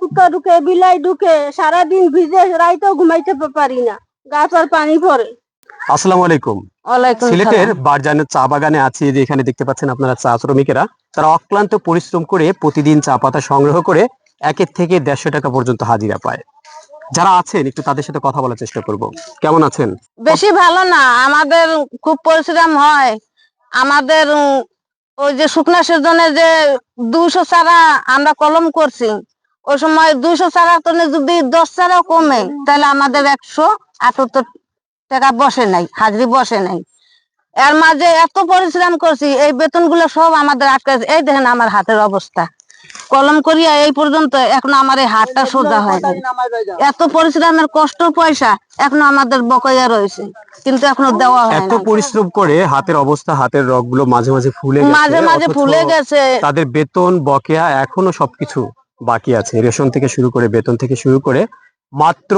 কুত্তা ঢুকে বিলাই ঢুকে সারাদিন ভিজে রাইতেও ঘুমাইতে পারি না গাছ আর পানি পড়ে আসসালামু আলাইকুম। সিলেটের বারজানের চা বাগানে আছি যে এখানে দেখতে পাচ্ছেন আপনারা চা শ্রমিকেরা। তারা অক্লান্ত পরিশ্রম করে প্রতিদিন চা পাতা সংগ্রহ করে একের থেকে দেড়শো টাকা পর্যন্ত হাজিরা পায়। যারা আছেন একটু তাদের সাথে কথা বলার চেষ্টা করব। কেমন আছেন? বেশি ভালো না আমাদের খুব পরিশ্রম হয়। আমাদের ওই যে শুকনা সিজনে যে দুইশো চারা আমরা কলম করছি ওই সময় দুইশো চারা তো যদি দশ চারাও কমে তাহলে আমাদের একশো আটাত্তর টাকা বসে নাই হাজরি বসে নাই। এর মাঝে এত পরিশ্রম করছি এই বেতনগুলো সব আমাদের আটকে এই দেখেন আমার হাতের অবস্থা। কলম করিয়া এই পর্যন্ত এখন আমার এই হাতটা সোজা হয় নাই। এত পরিশ্রমের কষ্ট পয়সা এখনও আমাদের বকেয়া রয়েছে কিন্তু এখনও দেওয়া হয় এত পরিশ্রম করে হাতের অবস্থা হাতের রগগুলো মাঝে মাঝে ফুলে গেছে মাঝে মাঝে ফুলে গেছে। তাদের বেতন বকেয়া এখনও সবকিছু। বাকি আছে। রেশন থেকে শুরু করে বেতন থেকে শুরু করে মাত্র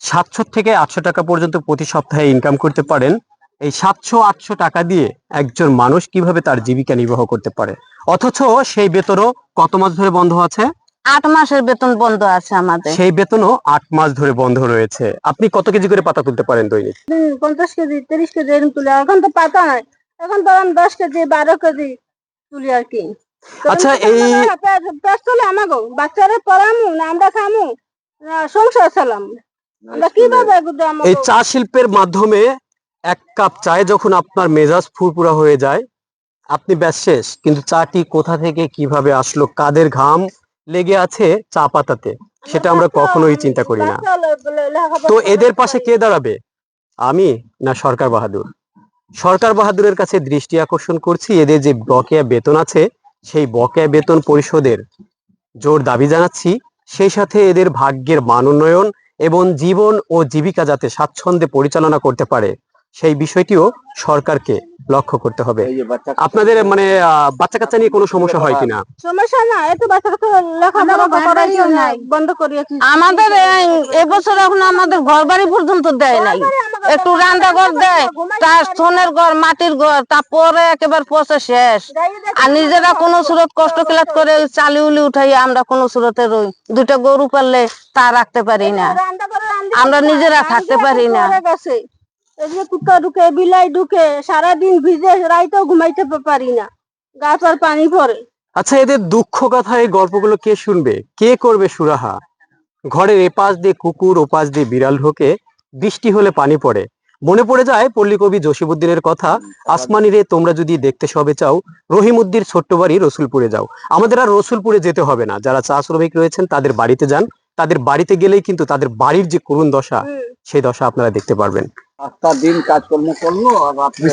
সাতশো থেকে আটশো টাকা পর্যন্ত প্রতি সপ্তাহে ইনকাম করতে পারেন। এই সাতশো আটশো টাকা দিয়ে একজন মানুষ কীভাবে তার জীবিকা নির্বাহ করতে পারে? অথচ সেই বেতনও কত মাস ধরে বন্ধ আছে? আট মাসের বেতন বন্ধ আছে আমাদের। সেই বেতনও আট মাস ধরে বন্ধ রয়েছে। আপনি কত কেজি করে পাতা তুলতে পারেন দৈনিক? পঞ্চাশ কেজি তিরিশ কেজি এরকম তুলে এখন তো পাতা নাই। এখন তো দশ কেজি বারো কেজি তুলি আর কি। আচ্ছা, এই- পেট চলে আমাকে বাচ্চারা পড়ামু না আমরা খামু সংসার চালাম। আমরা কীভাবে এই চা শিল্পের মাধ্যমে এক কাপ চায়ে যখন আপনার মেজাজ ফুরপুরা হয়ে যায় আপনি ব্যাস শেষ। কিন্তু চাটি কোথা থেকে কীভাবে আসলো কাদের ঘাম লেগে আছে চা পাতাতে সেটা আমরা কখনোই চিন্তা করি না। তো এদের পাশে কে দাঁড়াবে? আমি না সরকার বাহাদুর? সরকার বাহাদুরের কাছে দৃষ্টি আকর্ষণ করছি এদের যে বকেয়া বেতন আছে সেই বকেয়া বেতন পরিশোধের জোর দাবি জানাচ্ছি। সেই সাথে এদের ভাগ্যের মান উন্নয়ন এবং জীবন ও জীবিকা যাতে স্বাচ্ছন্দ্যে পরিচালনা করতে পারে। সেই বিষয়টিও সরকারকে লক্ষ্য করতে হবে। আপনাদের মানে বাচ্চা কাচ্চা নিয়ে কোনো সমস্যা হয় কিনা? সমস্যা না এত বাচ্চা কাচ্চা লেখাপড়া নাই। বন্ধ করিয়াছি আমাদের এবছর এখন আমাদের ঘর বাড়ি পর্যন্ত দেয় নাই। একটু রান্না ঘর দেয় তার সোনের ঘর মাটির ঘর তারপরে একেবারে পচে শেষ। আর নিজেরা কোনো সুরত কষ্ট কিলাত করে চালি উলি উঠাই আমরা কোনো সুরতে রই দুটো গরু পাললে তা রাখতে পারি না। আমরা নিজেরা থাকতে পারি না। এদিকে ঢুকে বিলাই ঢুকে সারাদিন ভিজে রাইতেও ঘুমাইতে পারি না। আর পানি পড়ে আচ্ছা এদের দুঃখ কথা এই গল্পগুলো কে শুনবে? কে করবে সুরাহা? ঘরের এপাশ দিয়ে কুকুর ওপাশ দিয়ে বিড়াল ঢোকে বৃষ্টি হলে পানি পড়ে। মনে পড়ে যায় পল্লী কবি জসিবুদ্দিনের কথা আসমানি রে তোমরা যদি দেখতে সবে চাও রহিমুদ্দির ছোট্ট বাড়ি রসুলপুরে যাও। আমাদের আর রসুলপুরে যেতে হবে না। যারা চা শ্রমিক রয়েছেন তাদের বাড়িতে যান। তাদের বাড়িতে গেলেই কিন্তু তাদের বাড়ির যে করুণ দশা সেই দশা আপনারা দেখতে পারবেন। সাতটা দিন কাজকর্ম করল আর রাত্রে